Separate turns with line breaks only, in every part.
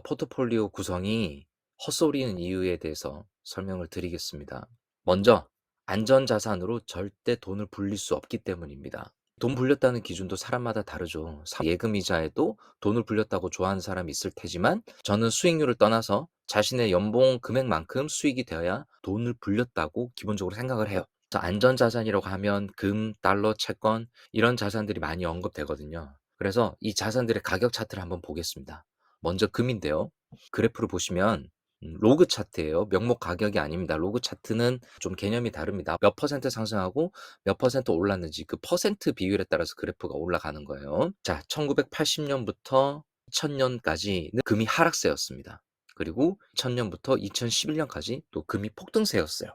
포트폴리오 구성이 헛소리인 이유에 대해서 설명을 드리겠습니다. 먼저 안전자산으로 절대 돈을 불릴 수 없기 때문입니다. 돈 불렸다는 기준도 사람마다 다르죠. 예금이자에도 돈을 불렸다고 좋아하는 사람이 있을 테지만 저는 수익률을 떠나서 자신의 연봉 금액만큼 수익이 되어야 돈을 불렸다고 기본적으로 생각을 해요. 안전자산이라고 하면 금, 달러, 채권 이런 자산들이 많이 언급되거든요. 그래서 이 자산들의 가격 차트를 한번 보겠습니다. 먼저 금인데요. 그래프를 보시면 음, 로그 차트예요. 명목 가격이 아닙니다. 로그 차트는 좀 개념이 다릅니다. 몇 퍼센트 상승하고 몇 퍼센트 올랐는지 그 퍼센트 비율에 따라서 그래프가 올라가는 거예요. 자, 1980년부터 2000년까지는 금이 하락세였습니다. 그리고 2000년부터 2011년까지 또 금이 폭등세였어요.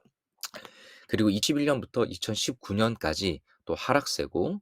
그리고 21년부터 2019년까지 또 하락세고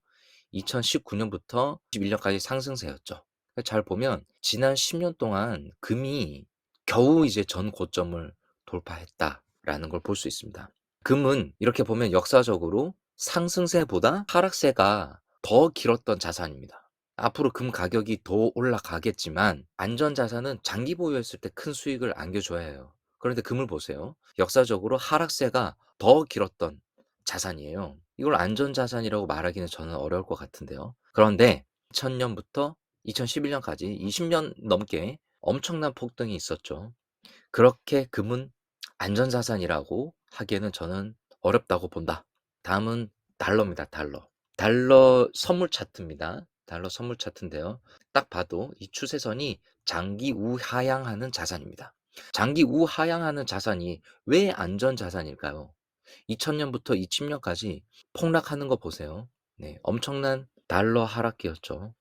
2019년부터 21년까지 상승세였죠. 잘 보면 지난 10년 동안 금이 겨우 이제 전 고점을 돌파했다라는 걸 볼 수 있습니다. 금은 이렇게 보면 역사적으로 상승세보다 하락세가 더 길었던 자산입니다. 앞으로 금 가격이 더 올라가겠지만 안전 자산은 장기 보유했을 때 큰 수익을 안겨줘야 해요. 그런데 금을 보세요. 역사적으로 하락세가 더 길었던 자산이에요. 이걸 안전 자산이라고 말하기는 저는 어려울 것 같은데요. 그런데 2000년부터 2011년까지 20년 넘게 엄청난 폭등이 있었죠. 그렇게 금은 안전자산이라고 하기에는 저는 어렵다고 본다. 다음은 달러입니다. 달러. 달러 선물 차트입니다. 달러 선물 차트인데요. 딱 봐도 이 추세선이 장기 우하향하는 자산입니다. 장기 우하향하는 자산이 왜 안전자산일까요? 2000년부터 2010년까지 폭락하는 거 보세요. 네, 엄청난 달러 하락기였죠.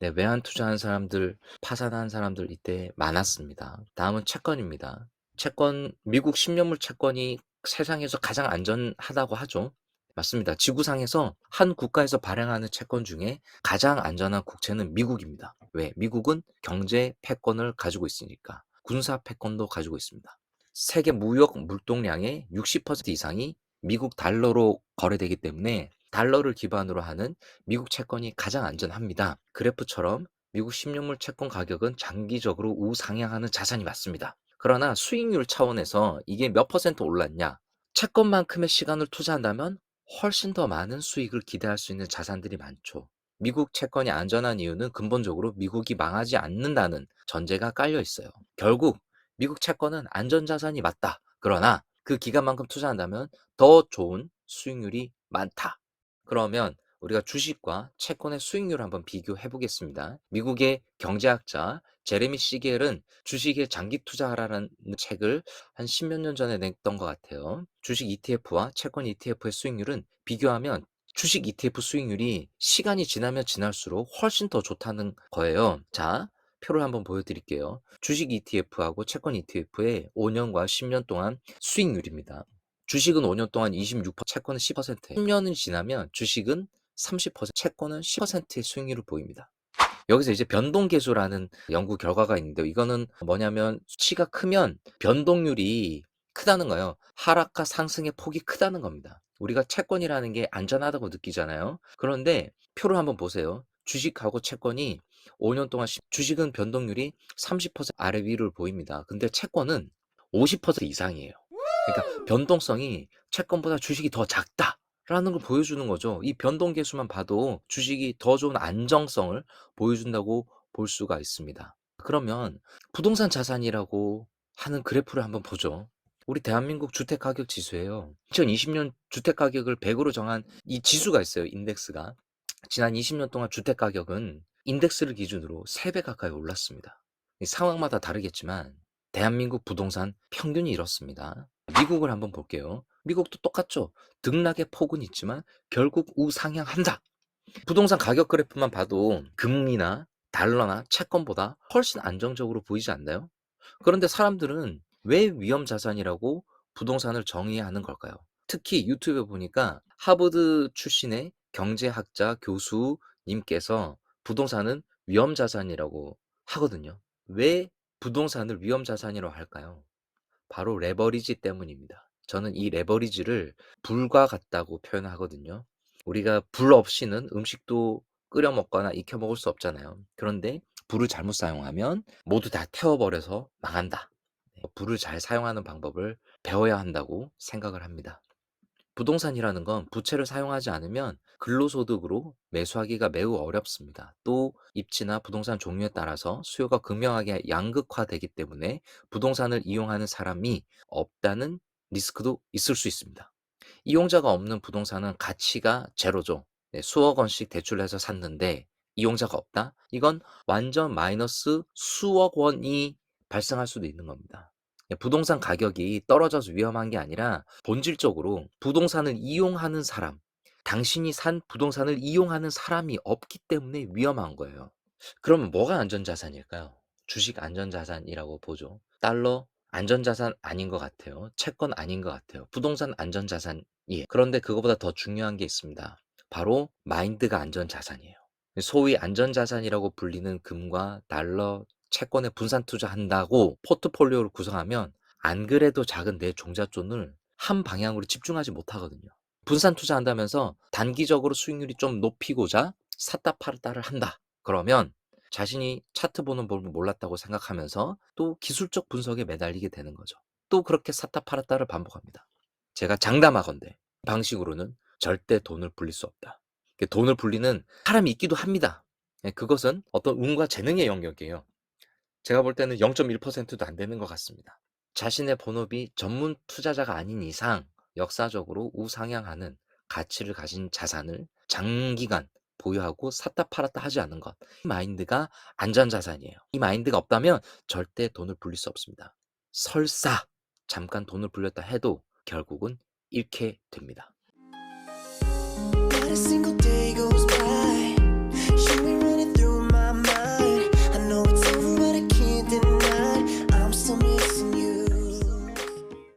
네, 외환 투자한 사람들, 파산한 사람들 이때 많았습니다. 다음은 채권입니다. 채권, 미국 10년물 채권이 세상에서 가장 안전하다고 하죠. 맞습니다. 지구상에서 한 국가에서 발행하는 채권 중에 가장 안전한 국채는 미국입니다. 왜? 미국은 경제 패권을 가지고 있으니까. 군사 패권도 가지고 있습니다. 세계 무역 물동량의 60% 이상이 미국 달러로 거래되기 때문에 달러를 기반으로 하는 미국 채권이 가장 안전합니다. 그래프처럼 미국 10년물 채권 가격은 장기적으로 우상향하는 자산이 맞습니다. 그러나 수익률 차원에서 이게 몇 퍼센트 올랐냐? 채권만큼의 시간을 투자한다면 훨씬 더 많은 수익을 기대할 수 있는 자산들이 많죠. 미국 채권이 안전한 이유는 근본적으로 미국이 망하지 않는다는 전제가 깔려 있어요. 결국 미국 채권은 안전자산이 맞다. 그러나 그 기간만큼 투자한다면 더 좋은 수익률이 많다. 그러면 우리가 주식과 채권의 수익률을 한번 비교해 보겠습니다. 미국의 경제학자 제레미 시겔은 주식에 장기 투자하라는 책을 한 십몇 년 전에 냈던 것 같아요. 주식 ETF와 채권 ETF의 수익률은 비교하면 주식 ETF 수익률이 시간이 지나면 지날수록 훨씬 더 좋다는 거예요. 자, 표를 한번 보여드릴게요. 주식 ETF하고 채권 ETF의 5년과 10년 동안 수익률입니다. 주식은 5년 동안 26%, 채권은 10%, 10년이 지나면 주식은 30%, 채권은 10%의 수익률을 보입니다. 여기서 이제 변동계수라는 연구 결과가 있는데 이거는 뭐냐면 수치가 크면 변동률이 크다는 거예요. 하락과 상승의 폭이 크다는 겁니다. 우리가 채권이라는 게 안전하다고 느끼잖아요. 그런데 표를 한번 보세요. 주식하고 채권이 5년 동안 주식은 변동률이 30% 아래 위를 보입니다. 근데 채권은 50% 이상이에요. 그러니까 변동성이 채권보다 주식이 더 작다 라는 걸 보여주는 거죠. 이 변동 계수만 봐도 주식이 더 좋은 안정성을 보여준다고 볼 수가 있습니다. 그러면 부동산 자산이라고 하는 그래프를 한번 보죠. 우리 대한민국 주택 가격 지수예요. 2020년 주택 가격을 100으로 정한 이 지수가 있어요. 인덱스가. 지난 20년 동안 주택 가격은 인덱스를 기준으로 3배 가까이 올랐습니다. 상황마다 다르겠지만 대한민국 부동산 평균이 이렇습니다. 미국을 한번 볼게요. 미국도 똑같죠. 등락의 폭은 있지만 결국 우상향한다. 부동산 가격 그래프만 봐도 금이나 달러나 채권보다 훨씬 안정적으로 보이지 않나요? 그런데 사람들은 왜 위험 자산이라고 부동산을 정의하는 걸까요? 특히 유튜브에 보니까 하버드 출신의 경제학자 교수님께서 부동산은 위험 자산이라고 하거든요. 왜 부동산을 위험 자산이라고 할까요? 바로 레버리지 때문입니다. 저는 이 레버리지를 불과 같다고 표현하거든요. 우리가 불 없이는 음식도 끓여 먹거나 익혀 먹을 수 없잖아요. 그런데 불을 잘못 사용하면 모두 다 태워버려서 망한다. 네, 불을 잘 사용하는 방법을 배워야 한다고 생각을 합니다. 부동산이라는 건 부채를 사용하지 않으면 근로소득으로 매수하기가 매우 어렵습니다. 또 입지나 부동산 종류에 따라서 수요가 극명하게 양극화되기 때문에 부동산을 이용하는 사람이 없다는 리스크도 있을 수 있습니다. 이용자가 없는 부동산은 가치가 제로죠. 네, 수억 원씩 대출해서 샀는데 이용자가 없다? 이건 완전 마이너스 수억 원이 발생할 수도 있는 겁니다. 네, 부동산 가격이 떨어져서 위험한 게 아니라 본질적으로 부동산을 이용하는 사람, 당신이 산 부동산을 이용하는 사람이 없기 때문에 위험한 거예요. 그러면 뭐가 안전자산일까요? 주식 안전자산이라고 보죠. 달러 안전자산 아닌 것 같아요. 채권 아닌 것 같아요. 부동산 안전자산이에요. 그런데 그거보다 더 중요한 게 있습니다. 바로 마인드가 안전자산이에요. 소위 안전자산이라고 불리는 금과 달러, 채권에 분산 투자한다고 포트폴리오를 구성하면 안 그래도 작은 내 종잣돈을 한 방향으로 집중하지 못하거든요. 분산 투자한다면서 단기적으로 수익률이 좀 높이고자 샀다 팔았다를 한다. 그러면 자신이 차트 보는 법을 몰랐다고 생각하면서 또 기술적 분석에 매달리게 되는 거죠. 또 그렇게 샀다 팔았다를 반복합니다. 제가 장담하건대 방식으로는 절대 돈을 불릴 수 없다. 돈을 불리는 사람이 있기도 합니다. 예, 그것은 어떤 운과 재능의 영역이에요. 제가 볼 때는 0.1%도 안 되는 것 같습니다. 자신의 본업이 전문 투자자가 아닌 이상 역사적으로 우상향하는 가치를 가진 자산을 장기간 보유하고 샀다 팔았다 하지 않는 것. 이 마인드가 안전자산이에요. 이 마인드가 없다면 절대 돈을 불릴 수 없습니다. 설사 잠깐 돈을 불렸다 해도 결국은 잃게 됩니다.